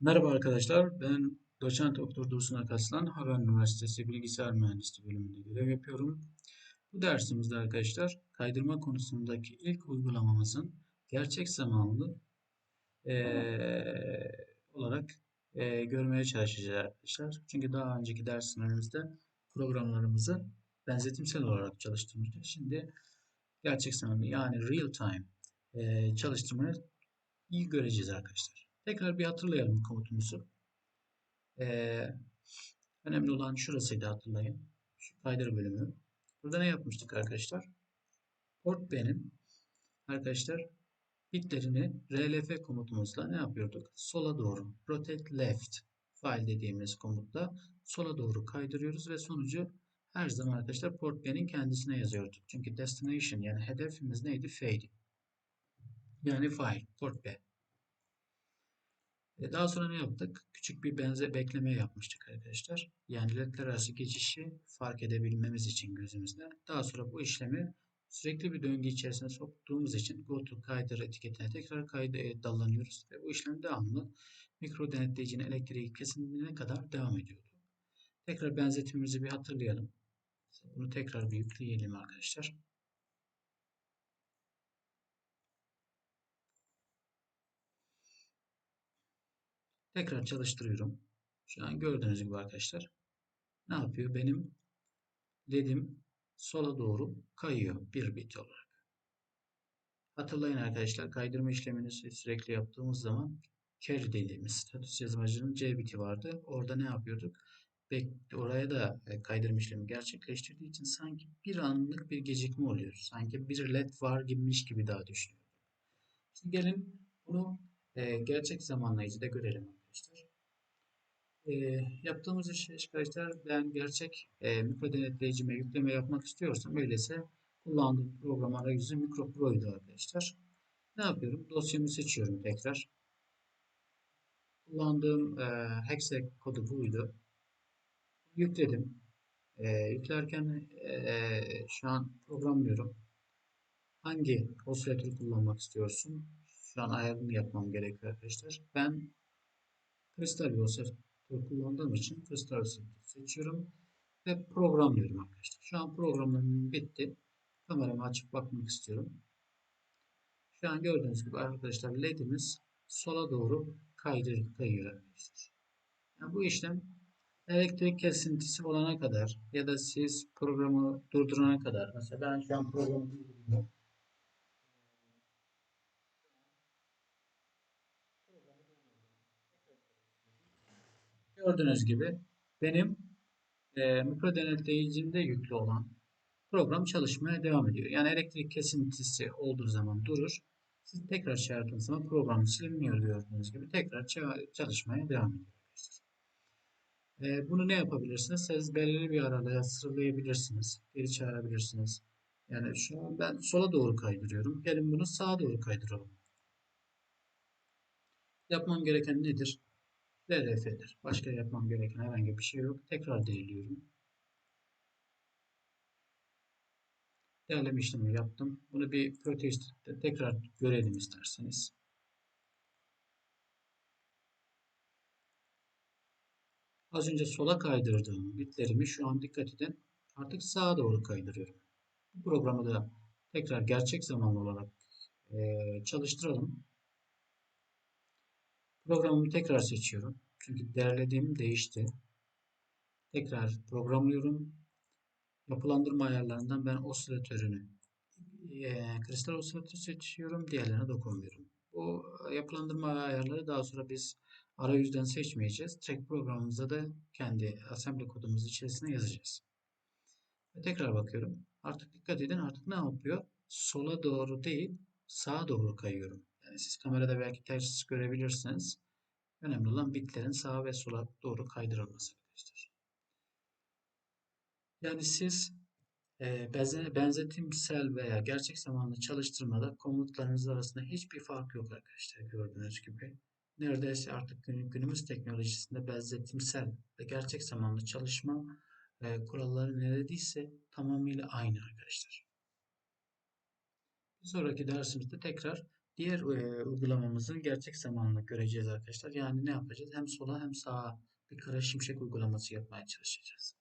Merhaba arkadaşlar, ben doçent doktor Dursun Akaslan, Harran Üniversitesi Bilgisayar Mühendisliği bölümünde görev yapıyorum. Bu dersimizde arkadaşlar kaydırma konusundaki ilk uygulamamızın gerçek zamanlı eee, olarak eee, görmeye çalışacağız arkadaşlar. Çünkü daha önceki derslerimizde programlarımızı benzetimsel olarak çalıştırmıştık. Şimdi gerçek zamanlı yani real time eee çalıştırmayı iyi göreceğiz arkadaşlar. Tekrar bir hatırlayalım komutumuzu. Ee, önemli olan şurasıydı hatırlayın. Şu kaydır bölümü. Burada ne yapmıştık arkadaşlar? Port B'nin arkadaşlar bitlerini RLF komutumuzla ne yapıyorduk? Sola doğru rotate left file dediğimiz komutla sola doğru kaydırıyoruz ve sonucu her zaman arkadaşlar port B'nin kendisine yazıyorduk. Çünkü destination yani hedefimiz neydi? F'ydi. Yani file port B. E, daha sonra ne yaptık? Küçük bir benze bekleme yapmıştık arkadaşlar. Yani ledler arası geçişi fark edebilmemiz için gözümüzde. Daha sonra bu işlemi sürekli bir döngü içerisine soktuğumuz için go to kaydır etiketine tekrar kayda e, dallanıyoruz. Ve bu işlem devamlı mikro denetleyicinin elektriği kesildiğine kadar devam ediyordu. Tekrar benzetimimizi bir hatırlayalım. Bunu tekrar bir yükleyelim arkadaşlar. Tekrar çalıştırıyorum. Şu an gördüğünüz gibi arkadaşlar. Ne yapıyor? Benim ledim sola doğru kayıyor bir bit olarak. Hatırlayın arkadaşlar kaydırma işlemini sürekli yaptığımız zaman carry dediğimiz status yazmacının C biti vardı. Orada ne yapıyorduk? Oraya da e, kaydırma işlemi gerçekleştirdiği için sanki bir anlık bir gecikme oluyor. Sanki bir led var gibiymiş gibi daha düşünüyorum. Şimdi gelin bunu e, gerçek zamanlayıcıda görelim arkadaşlar. E, yaptığımız iş arkadaşlar ben gerçek e, mikro denetleyicime yükleme yapmak istiyorsam öyleyse kullandığım program arayüzü Mikro Pro'ydu arkadaşlar. Ne yapıyorum? Dosyamı seçiyorum tekrar. Kullandığım e, hexe kodu buydu. Yükledim. E, yüklerken e, şu an programlıyorum. Hangi osilatörü kullanmak istiyorsun? Şu an ayarını yapmam gerekiyor arkadaşlar. Ben kristal osilatör kullandığım için kristal osilatörü seçiyorum ve programlıyorum arkadaşlar. Şu an programım bitti. Kameramı açıp bakmak istiyorum. Şu an gördüğünüz gibi arkadaşlar ledimiz sola doğru kaydır, kayıyor arkadaşlar. Yani bu işlem elektrik kesintisi olana kadar ya da siz programı durdurana kadar mesela ben şu an programı durduruyorum. Gördüğünüz gibi benim e, mikro denetleyicimde yüklü olan program çalışmaya devam ediyor. Yani elektrik kesintisi olduğu zaman durur. Siz tekrar çağırdığınız zaman program silinmiyor gördüğünüz gibi. Tekrar çalışmaya devam ediyor. E, bunu ne yapabilirsiniz? Siz belirli bir aralığa sıralayabilirsiniz. Geri çağırabilirsiniz. Yani şu an ben sola doğru kaydırıyorum. Gelin bunu sağa doğru kaydıralım. Yapmam gereken nedir? DRF'dir. Başka yapmam gereken herhangi bir şey yok. Tekrar değerliyorum. Değerleme işlemi yaptım. Bunu bir protestte tekrar görelim isterseniz. Az önce sola kaydırdığım bitlerimi şu an dikkat edin artık sağa doğru kaydırıyorum. Bu programı da tekrar gerçek zamanlı olarak e, çalıştıralım. Programımı tekrar seçiyorum. Çünkü değerlediğim değişti. Tekrar programlıyorum. Yapılandırma ayarlarından ben osilatörünü e, kristal osilatörü seçiyorum. Diğerlerine dokunmuyorum. Bu yapılandırma ayarları daha sonra biz arayüzden seçmeyeceğiz. Direkt programımıza da kendi assembly kodumuz içerisine yazacağız. Ve tekrar bakıyorum. Artık dikkat edin artık ne yapıyor? Sola doğru değil sağa doğru kayıyorum. Yani siz kamerada belki ters görebilirsiniz. Önemli olan bitlerin sağa ve sola doğru kaydırılması arkadaşlar. Yani siz e, benzetimsel veya gerçek zamanlı çalıştırmada komutlarınız arasında hiçbir fark yok arkadaşlar gördüğünüz gibi. Neredeyse artık günümüz teknolojisinde benzetimsel ve gerçek zamanlı çalışma e, kuralları neredeyse tamamıyla aynı arkadaşlar. Bir sonraki dersimizde tekrar Diğer e, uygulamamızı gerçek zamanlı göreceğiz arkadaşlar. Yani ne yapacağız? Hem sola hem sağa bir kara şimşek uygulaması yapmaya çalışacağız.